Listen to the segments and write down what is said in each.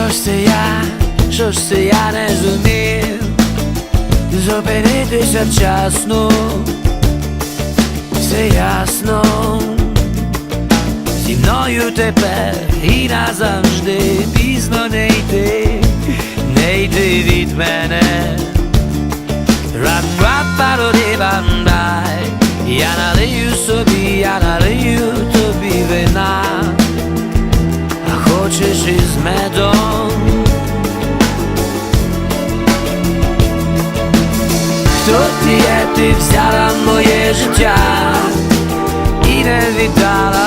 Що ж це я, що ж це я не зумів Зупинитися вчасно, все ясно Зі мною тепер і назавжди пізно не йти, не йти від мене Рап-рап-пароди-бандай Я налию собі, ти взяла моє життя і не віддала,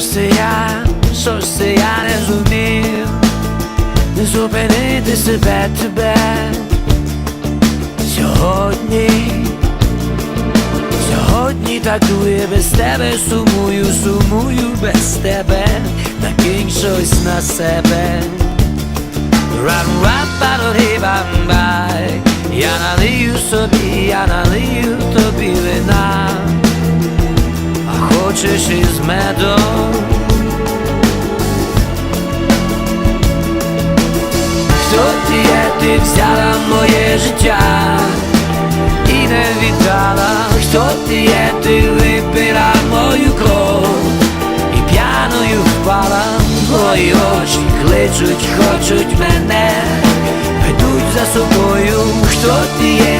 ж це я, що ж це я не зумів. Зупинити себе тебе. Сьогодні Сьогодні так дує без тебе, сумую, сумую без тебе. Накинь щось на себе. Рам рам пароди бам бай Я налию собі, я налию тобі хочеш із медом? Хто ти є, ти взяла моє життя і не віддала, хто ти є, ти випила мою кров і п'яною впала, твої очі кличуть, хочуть мене, ведуть за собою, хто ти є,